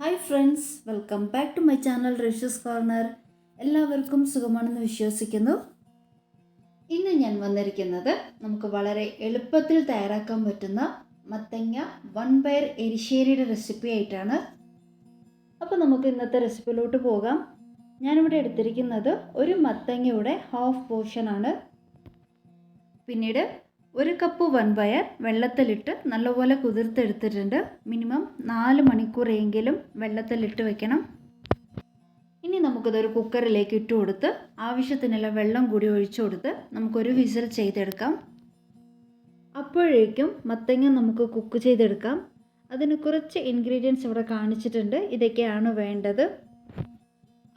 Hi friends welcome back to my channel Rishas corner എല്ലാവർക്കും സുഖമാണെന്ന് വിശ്വസിക്കുന്നു. ഇന്ന് ഞാൻ വന്നിരിക്കുന്നത് നമുക്ക് വളരെ എളുപ്പത്തിൽ തയ്യാറാക്കാൻ പറ്റുന്ന മത്തങ്ങ വൺ പയർ എരിശ്ശേരിയുടെ റെസിപ്പി ആയിട്ടാണ്. അപ്പോൾ നമുക്ക് ഇന്നത്തെ റെസിപ്പിയിലോട്ട് പോകാം. ഞാനിവിടെ എടുത്തിരിക്കുന്നത് ഒരു മത്തങ്ങയുടെ ഹാഫ് പോർഷനാണ് പിന്നീട് ഒരു കപ്പ് വൻപയർ വെള്ളത്തിലിട്ട് നല്ലപോലെ കുതിർത്തെടുത്തിട്ടുണ്ട്. മിനിമം നാല് മണിക്കൂറെങ്കിലും വെള്ളത്തിലിട്ട് വെക്കണം. ഇനി നമുക്കിതൊരു കുക്കറിലേക്ക് ഇട്ട് കൊടുത്ത് ആവശ്യത്തിനുള്ള വെള്ളം കൂടി ഒഴിച്ചു കൊടുത്ത് നമുക്കൊരു വിസിൽ ചെയ്തെടുക്കാം. അപ്പോഴേക്കും മത്തങ്ങ നമുക്ക് കുക്ക് ചെയ്തെടുക്കാം. അതിന് കുറച്ച് ഇൻഗ്രീഡിയൻസ് ഇവിടെ കാണിച്ചിട്ടുണ്ട്. ഇതൊക്കെയാണ് വേണ്ടത്.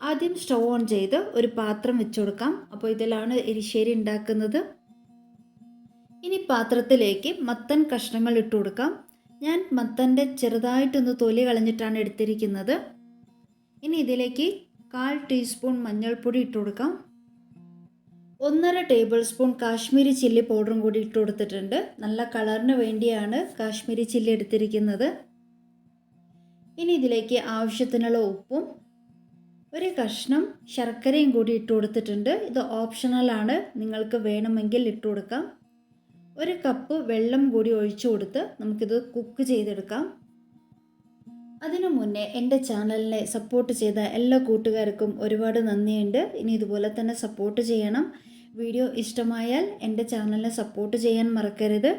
ആദ്യം സ്റ്റവ് ഓൺ ചെയ്ത് ഒരു പാത്രം വെച്ചു കൊടുക്കാം. അപ്പോൾ ഇതിലാണ് എരിശ്ശേരി ഉണ്ടാക്കുന്നത്. ഇനി പാത്രത്തിലേക്ക് മത്തൻ കഷ്ണങ്ങൾ ഇട്ട് കൊടുക്കാം. ഞാൻ മത്തന്റെ ചെറുതായിട്ടൊന്ന് തൊലി കളഞ്ഞിട്ടാണ് എടുത്തിരിക്കുന്നത്. ഇനി ഇതിലേക്ക് കാൽ ടീസ്പൂൺ മഞ്ഞൾപ്പൊടി ഇട്ട് കൊടുക്കാം. ഒന്നര ടേബിൾ സ്പൂൺ കാശ്മീരി ചില്ലി പൗഡറും കൂടി ഇട്ട് കൊടുത്തിട്ടുണ്ട്. നല്ല കളറിന് വേണ്ടിയാണ് കാശ്മീരി ചില്ലി എടുത്തിരിക്കുന്നത്. ഇനി ഇതിലേക്ക് ആവശ്യത്തിനുള്ള ഉപ്പും ഒരു കഷ്ണം ശർക്കരയും കൂടി ഇട്ട് കൊടുത്തിട്ടുണ്ട്. ഇത് ഓപ്ഷണലാണ് നിങ്ങൾക്ക് വേണമെങ്കിൽ ഇട്ട് കൊടുക്കാം. ഒരു കപ്പ് വെള്ളം കൂടി ഒഴിച്ചു കൊടുത്ത് നമുക്കിത് കുക്ക് ചെയ്തെടുക്കാം. അതിനു മുന്നേ എന്റെ ചാനലിനെ സപ്പോർട്ട് ചെയ്ത എല്ലാ കൂട്ടുകാർക്കും ഒരുപാട് നന്ദിയുണ്ട്. ഇനി ഇതുപോലെ തന്നെ സപ്പോർട്ട് ചെയ്യണം. വീഡിയോ ഇഷ്ടമായാൽ എന്റെ ചാനലിനെ സപ്പോർട്ട് ചെയ്യാൻ മറക്കരുത്.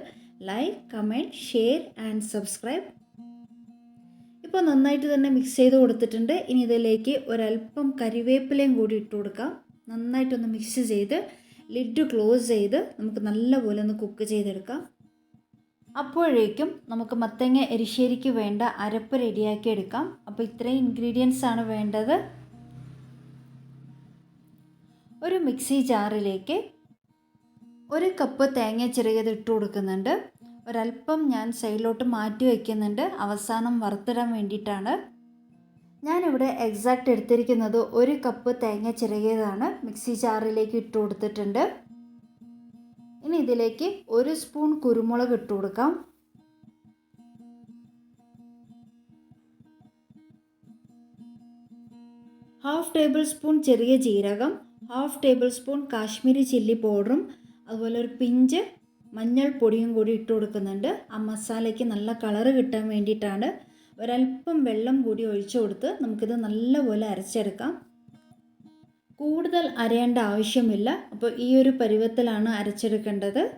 Like comment share and subscribe ഇപ്പോൾ നന്നായിട്ട് തന്നെ മിക്സ് ചെയ്ത് കൊടുത്തിട്ടുണ്ട്. ഇനി ഇതിലേക്ക് ഒരല്പം കരിവേപ്പിലയും കൂടി ഇട്ട് കൊടുക്കാം. നന്നായിട്ടൊന്ന് മിക്സ് ചെയ്ത് ലിഡ് ക്ലോസ് ചെയ്ത് നമുക്ക് നല്ലപോലെ ഒന്ന് കുക്ക് ചെയ്തെടുക്കാം. അപ്പോഴേക്കും നമുക്ക് മത്തങ്ങ എരിശ്ശേരിക്ക് വേണ്ട അരപ്പ് റെഡിയാക്കി എടുക്കാം. അപ്പോൾ ഇത്രയും ഇൻഗ്രീഡിയൻസ് ആണ് വേണ്ടത്. ഒരു മിക്സി ജാറിലേക്ക് ഒരു കപ്പ് തേങ്ങ ചെറിയത് ഇട്ട് കൊടുക്കുന്നുണ്ട്. ഒരല്പം ഞാൻ സൈഡിലോട്ട് മാറ്റി വയ്ക്കുന്നുണ്ട് അവസാനം വറുത്തിടാൻ വേണ്ടിയിട്ടാണ്. ഞാനിവിടെ എക്സാക്റ്റ് എടുത്തിരിക്കുന്നത് ഒരു കപ്പ് തേങ്ങ ചിരകിയതാണ്. മിക്സി ജാറിലേക്ക് ഇട്ട് കൊടുത്തിട്ടുണ്ട്. ഇനി ഇതിലേക്ക് ഒരു സ്പൂൺ കുരുമുളക് ഇട്ട് കൊടുക്കാം. ഹാഫ് ടേബിൾ സ്പൂൺ ചെറിയ ജീരകം half tablespoon Kashmiri chilli പൗഡറും അതുപോലെ ഒരു പിഞ്ച് മഞ്ഞൾപ്പൊടിയും കൂടി ഇട്ട് കൊടുക്കുന്നുണ്ട്. ആ മസാലയ്ക്ക് നല്ല കളറ് കിട്ടാൻ വേണ്ടിയിട്ടാണ് ഒരല്പം വെള്ളം കൂടി ഒഴിച്ചു കൊടുത്ത് നമുക്കിത് നല്ലപോലെ അരച്ചെടുക്കാം. കൂടുതൽ അരയേണ്ട ആവശ്യമില്ല. അപ്പോൾ ഈ ഒരു പരുവത്തിലാണ് അരച്ചെടുക്കേണ്ടത്.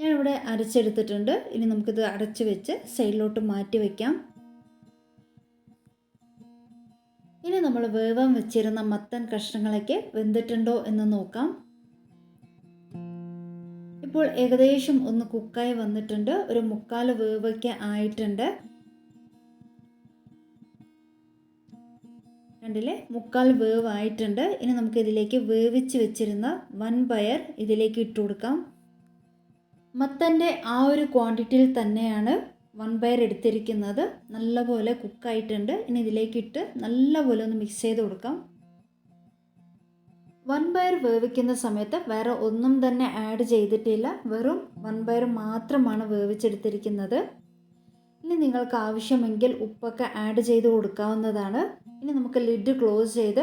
ഞാനിവിടെ അരച്ചെടുത്തിട്ടുണ്ട്. ഇനി നമുക്കിത് അടച്ചു വെച്ച് സൈഡിലോട്ട് മാറ്റി വയ്ക്കാം ഇനി നമ്മൾ വേവാൻ വെച്ചിരുന്ന മത്തൻ കഷ്ണങ്ങളൊക്കെ വെന്തിട്ടുണ്ടോ എന്ന് നോക്കാം. ഇപ്പോൾ ഏകദേശം ഒന്ന് കുക്കായി വന്നിട്ടുണ്ട്. ഒരു മുക്കാൽ വേവയ്ക്ക് ആയിട്ടുണ്ട്. കണ്ടില്ലേ മുക്കാൽ വേവ് ആയിട്ടുണ്ട് ഇനി നമുക്ക് ഇതിലേക്ക് വേവിച്ച് വെച്ചിരുന്ന വൻ പയർ ഇതിലേക്ക് ഇട്ട് കൊടുക്കാം. മത്തന്റെ ആ ഒരു ക്വാണ്ടിറ്റിയിൽ തന്നെയാണ് വൺ പയർ എടുത്തിരിക്കുന്നത്. നല്ലപോലെ കുക്കായിട്ടുണ്ട്. ഇനി ഇതിലേക്ക് ഇട്ട് നല്ലപോലെ ഒന്ന് മിക്സ് ചെയ്ത് കൊടുക്കാം. വൺ പയർ വേവിക്കുന്ന സമയത്ത് വേറെ ഒന്നും തന്നെ ആഡ് ചെയ്തിട്ടില്ല. വെറും വൺ പയർ മാത്രമാണ് വേവിച്ചെടുത്തിരിക്കുന്നത്. ഇനി നിങ്ങൾക്ക് ആവശ്യമെങ്കിൽ ഉപ്പൊക്കെ ആഡ് ചെയ്ത് കൊടുക്കാവുന്നതാണ്. ഇനി നമുക്ക് ലിഡ് ക്ലോസ് ചെയ്ത്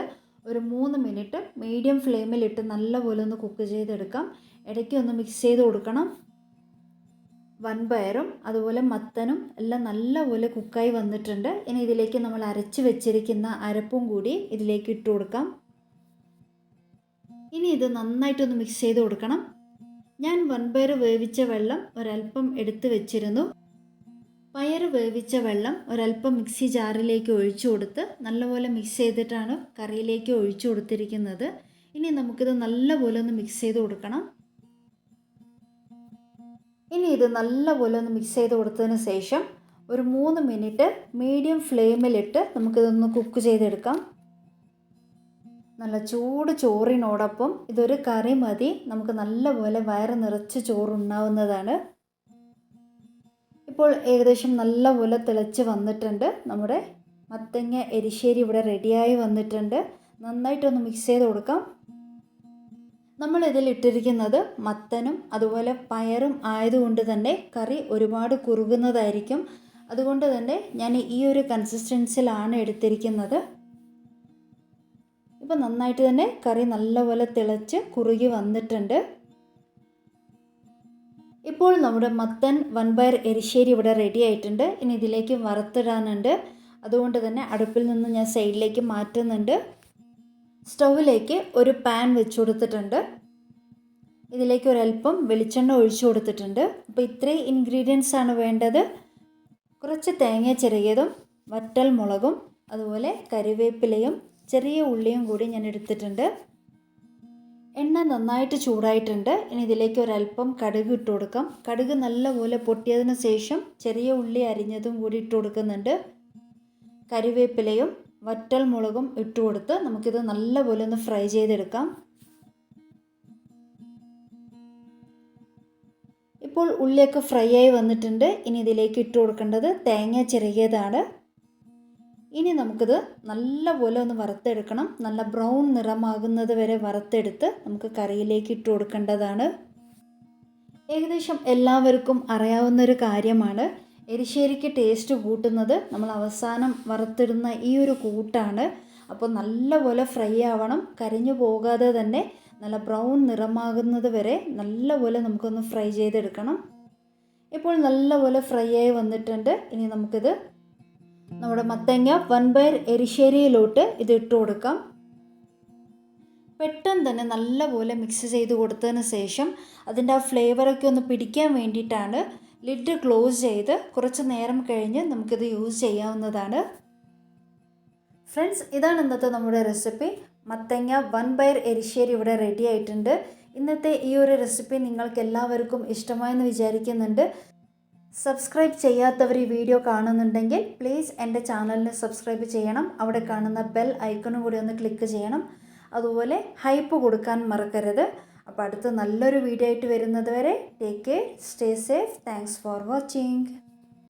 ഒരു മൂന്ന് മിനിറ്റ് മീഡിയം ഫ്ലെയിമിലിട്ട് നല്ലപോലെ ഒന്ന് കുക്ക് ചെയ്തെടുക്കാം. ഇടയ്ക്ക് ഒന്ന് മിക്സ് ചെയ്ത് കൊടുക്കണം. വൻപയറും അതുപോലെ മത്തനും എല്ലാം നല്ലപോലെ കുക്കായി വന്നിട്ടുണ്ട്. ഇനി ഇതിലേക്ക് നമ്മൾ അരച്ച് വെച്ചിരിക്കുന്ന അരപ്പും കൂടി ഇതിലേക്ക് ഇട്ട് കൊടുക്കാം. ഇനി ഇത് നന്നായിട്ടൊന്ന് മിക്സ് ചെയ്ത് കൊടുക്കണം. ഞാൻ വൻപയർ വേവിച്ച വെള്ളം ഒരല്പം എടുത്തു വെച്ചിരുന്നു. പയർ വേവിച്ച വെള്ളം ഒരല്പം മിക്സി ജാറിലേക്ക് ഒഴിച്ചു കൊടുത്ത് നല്ലപോലെ മിക്സ് ചെയ്തിട്ടാണ് കറിയിലേക്ക് ഒഴിച്ചു കൊടുത്തിരിക്കുന്നത്. ഇനി നമുക്കിത് നല്ലപോലെ ഒന്ന് മിക്സ് ചെയ്ത് കൊടുക്കണം. ഇനി ഇത് നല്ലപോലെ ഒന്ന് മിക്സ് ചെയ്ത് കൊടുത്തതിന് ശേഷം ഒരു മൂന്ന് മിനിറ്റ് മീഡിയം ഫ്ലെയിമിലിട്ട് നമുക്കിതൊന്ന് കുക്ക് ചെയ്തെടുക്കാം. നല്ല ചൂട് ചോറിനോടൊപ്പം ഇതൊരു കറി മതി. നമുക്ക് നല്ലപോലെ വയറ് നിറച്ച് ചോറുണ്ണാവുന്നതാണ്. ഇപ്പോൾ ഏകദേശം നല്ലപോലെ തിളച്ച് വന്നിട്ടുണ്ട്. നമ്മുടെ മത്തങ്ങ എരിശ്ശേരി ഇവിടെ റെഡിയായി വന്നിട്ടുണ്ട്. നന്നായിട്ടൊന്ന് മിക്സ് ചെയ്ത് കൊടുക്കാം. നമ്മൾ ഇതിൽ ഇട്ടിരിക്കുന്നത് മത്തനും അതുപോലെ പയറും ആയതുകൊണ്ട് തന്നെ കറി ഒരുപാട് കുറുകുന്നതായിരിക്കും. അതുകൊണ്ട് തന്നെ ഞാൻ ഈ ഒരു കൺസിസ്റ്റൻസിലാണ് എടുത്തിരിക്കുന്നത്. ഇപ്പോൾ നന്നായിട്ട് തന്നെ കറി നല്ലപോലെ തിളച്ച് കുറുകി വന്നിട്ടുണ്ട്. ഇപ്പോൾ നമ്മുടെ മത്തൻ വൻപയർ എരിശ്ശേരി ഇവിടെ റെഡി ആയിട്ടുണ്ട്. ഇനി ഇതിലേക്ക് വറുത്തിടാനുണ്ട്. അതുകൊണ്ട് തന്നെ അടുപ്പിൽ നിന്ന് ഞാൻ സൈഡിലേക്ക് മാറ്റുന്നുണ്ട്. സ്റ്റൗവിലേക്ക് ഒരു പാൻ വെച്ച് കൊടുത്തിട്ടുണ്ട്. ഇതിലേക്ക് ഒരല്പം വെളിച്ചെണ്ണ ഒഴിച്ചു കൊടുത്തിട്ടുണ്ട്. അപ്പോൾ ഇത്രയും ഇൻഗ്രീഡിയൻസ് ആണ് വേണ്ടത്. കുറച്ച് തേങ്ങ ചിരകിയതും വറ്റൽ മുളകും അതുപോലെ കറിവേപ്പിലയും ചെറിയ ഉള്ളിയും കൂടി ഞാൻ എടുത്തിട്ടുണ്ട്. എണ്ണ നന്നായിട്ട് ചൂടായിട്ടുണ്ട്. ഇനി ഇതിലേക്ക് ഒരല്പം കടുക് ഇട്ട് കൊടുക്കാം. കടുക് നല്ലപോലെ പൊട്ടിയതിന് ശേഷം ചെറിയ ഉള്ളി അരിഞ്ഞതും കൂടി ഇട്ട് കൊടുക്കുന്നുണ്ട്. കറിവേപ്പിലയും വറ്റൽ മുളകും ഇട്ട് കൊടുത്ത് നമുക്കിത് നല്ലപോലെ ഒന്ന് ഫ്രൈ ചെയ്തെടുക്കാം. ഇപ്പോൾ ഉള്ളിയൊക്കെ ഫ്രൈ ആയി വന്നിട്ടുണ്ട്. ഇനി ഇതിലേക്ക് ഇട്ട് കൊടുക്കേണ്ടത് തേങ്ങ ചിരകിയതാണ്. ഇനി നമുക്കിത് നല്ലപോലെ ഒന്ന് വറുത്തെടുക്കണം. നല്ല ബ്രൗൺ നിറമാകുന്നത് വരെ വറുത്തെടുത്ത് നമുക്ക് കറിയിലേക്ക് ഇട്ട് കൊടുക്കേണ്ടതാണ്. ഏകദേശം എല്ലാവർക്കും അറിയാവുന്ന ഒരു കാര്യമാണ്. എരിശ്ശേരിക്ക് ടേസ്റ്റ് കൂട്ടുന്നത് നമ്മൾ അവസാനം വറുത്തിടുന്ന ഈ ഒരു കൂട്ടാണ്. അപ്പോൾ നല്ലപോലെ ഫ്രൈ ആവണം. കരിഞ്ഞു പോകാതെ തന്നെ നല്ല ബ്രൗൺ നിറമാകുന്നത് വരെ നല്ലപോലെ നമുക്കൊന്ന് ഫ്രൈ ചെയ്തെടുക്കണം. ഇപ്പോൾ നല്ലപോലെ ഫ്രൈ ആയി വന്നിട്ടുണ്ട്. ഇനി നമുക്കിത് നമ്മുടെ മത്തങ്ങ വൻപയർ എരിശ്ശേരിയിലോട്ട് ഇത് ഇട്ട് കൊടുക്കാം. പെട്ടെന്ന് തന്നെ നല്ലപോലെ മിക്സ് ചെയ്ത് കൊടുത്തതിന് ശേഷം അതിന്റെ ആ ഫ്ലേവറൊക്കെ ഒന്ന് പിടിക്കാൻ വേണ്ടിയിട്ടാണ് ലിഡ് ക്ലോസ് ചെയ്ത് കുറച്ച് നേരം കഴിഞ്ഞ് നമുക്കിത് യൂസ് ചെയ്യാവുന്നതാണ്. ഫ്രണ്ട്സ് ഇതാണ് ഇന്നത്തെ നമ്മുടെ റെസിപ്പി മത്തങ്ങ വൺ ബയർ എരിശ്ശേരി ഇവിടെ റെഡി ആയിട്ടുണ്ട്. ഇന്നത്തെ ഈ ഒരു റെസിപ്പി നിങ്ങൾക്ക് എല്ലാവർക്കും ഇഷ്ടമായെന്ന് വിചാരിക്കുന്നുണ്ട്. സബ്സ്ക്രൈബ് ചെയ്യാത്തവർ ഈ വീഡിയോ കാണുന്നുണ്ടെങ്കിൽ പ്ലീസ് എന്റെ ചാനലിന് സബ്സ്ക്രൈബ് ചെയ്യണം. അവിടെ കാണുന്ന ബെൽ ഐക്കണും കൂടി ഒന്ന് ക്ലിക്ക് ചെയ്യണം. അതുപോലെ ഹൈപ്പ് കൊടുക്കാൻ മറക്കരുത്. അപ്പോൾ അടുത്ത നല്ലൊരു വീഡിയോ ആയിട്ട് വരുന്നത് വരെ take care stay safe thanks for watching